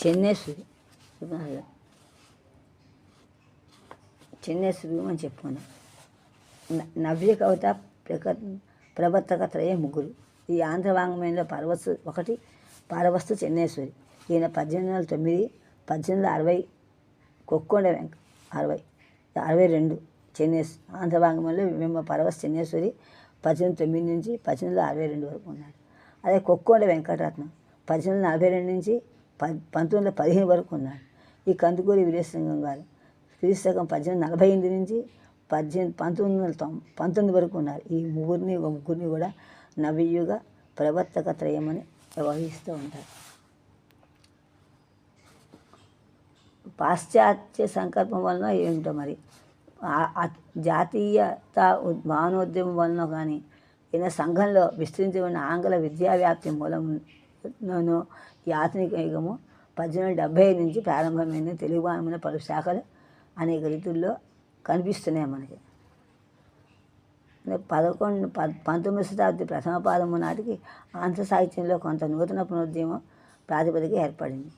చెన్నేశ్వరి చెన్నేశ్వరి అని చెప్పుకున్నాం నవ్య కవిత ప్రక ప్రవర్తక త్రయ ముగ్గురు. ఈ ఆంధ్ర వాంగ్మయంలో పరవస్తు ఒకటి పారవస్తు చెన్నేశ్వరి ఈయన పద్దెనిమిది వందల తొమ్మిది పద్దెనిమిది వందల అరవై కొక్కొండ వెంక అరవై అరవై రెండు చెన్నేస్. ఆంధ్ర వాంగ్మయంలో మేము పరవస్ చెన్నేశ్వరి పద్దెనిమిది తొమ్మిది నుంచి పద్దెనిమిది వందల అరవై రెండు వరకు ఉన్నాడు. అదే కొక్కొండ వెంకటరత్నం పద్దెనిమిది వందల నలభై రెండు నుంచి పంతొమ్మిది వందల పదిహేను వరకు ఉన్నాడు. ఈ కందుకూరి వీరేశలింగం గారు క్రీస్తకం పద్దెనిమిది నలభై ఎనిమిది నుంచి పద్దెనిమిది పంతొమ్మిది వందల తొం పంతొమ్మిది వరకు ఉన్నారు. ఈ ముగ్గురిని ఒక ముగ్గురిని కూడా నవయుగ ప్రవర్తక త్రయమని వ్యవహరిస్తూ ఉంటారు. పాశ్చాత్య సంకల్పం వలన ఏమిటో మరి? జాతీయత మానోద్యమం భావనోద్యమం వలన కానీ ఈయన సంఘంలో విస్తరించి ఉన్న ఆంగ్ల విద్యా వ్యాప్తి నన్ను ఈ ఆధునిక యుగము పద్దెనిమిది డెబ్బై డెబ్భై ఐదు నుంచి ప్రారంభమైన తెలుగు భాషమైన పలు శాఖలు అనేక రీతుల్లో కనిపిస్తున్నాయి మనకి. పదకొండు ప పంతొమ్మిది శతాబ్ది ప్రథమ పాదము నాటికి ఆంధ్ర సాహిత్యంలో కొంత నూతన పునరుద్యమం ప్రాతిపదిక ఏర్పడింది.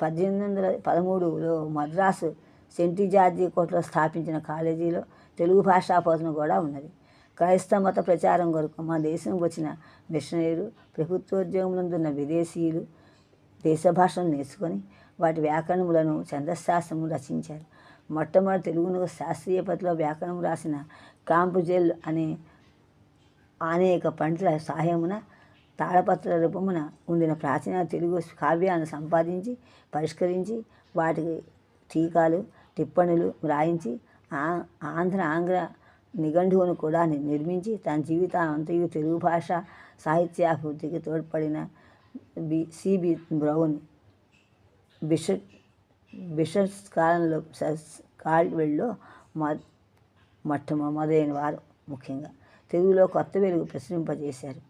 పద్దెనిమిది వందల పదమూడులో మద్రాసు సెంటి జార్జి కోటలో స్థాపించిన కాలేజీలో తెలుగు భాషా బోధన కూడా ఉన్నది. క్రైస్తవ మత ప్రచారం కొరకు మా దేశం వచ్చిన మిషనరీలు ప్రభుత్వోద్యోగములందున్న విదేశీయులు దేశ భాషను నేర్చుకొని వాటి వ్యాకరణములను ఛందశాస్త్రము రచించారు. మొట్టమొదటి తెలుగును శాస్త్రీయ పద్ధతిలో వ్యాకరణం రాసిన కాంపుజెల్ అనే అనేక పండితుల సహాయమున తాళపత్ర రూపమున ఉండిన ప్రాచీన తెలుగు కావ్యాలను సంపాదించి పరిష్కరించి వాటికి టీకాలు టిప్పణులు వ్రాయించి ఆంధ్ర ఆంగ్ల నిఘంటువును కూడా నిర్మించి తన జీవితాంతయు తెలుగు భాష సాహిత్యాభివృద్ధికి తోడ్పడిన B CB Brown. Bishop bishops కాలంలో కాల్వెల్లో మొ మొట్ట మొదలైన వారు ముఖ్యంగా. తెలుగులో కొత్త వెలుగు ప్రచురింపజేశారు.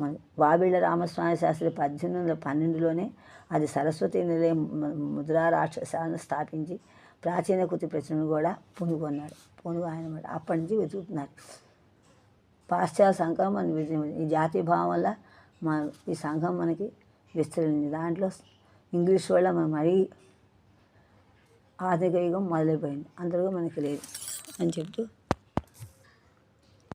మన వాబిళ్ళ రామస్వామి శాస్త్రి పద్దెనిమిది వందల పన్నెండులోనే అది సరస్వతి నిలయం ముద్రా రాక్షసాలను స్థాపించి ప్రాచీన కృతి ప్రచురణ కూడా పూనుకొన్నాడు పూనుగు ఆయన మాట అప్పటి నుంచి వెతుకుతున్నారు పాశ్చాత్య సంఘం మన ఈ జాతీయ భావం వల్ల మా ఈ సంఘం మనకి విస్తరించింది. దాంట్లో ఇంగ్లీష్ వల్ల మనం మరీ ఆర్థిక యుగం మొదలైపోయింది. అంతగా మనకి లేదు అని చెప్తూ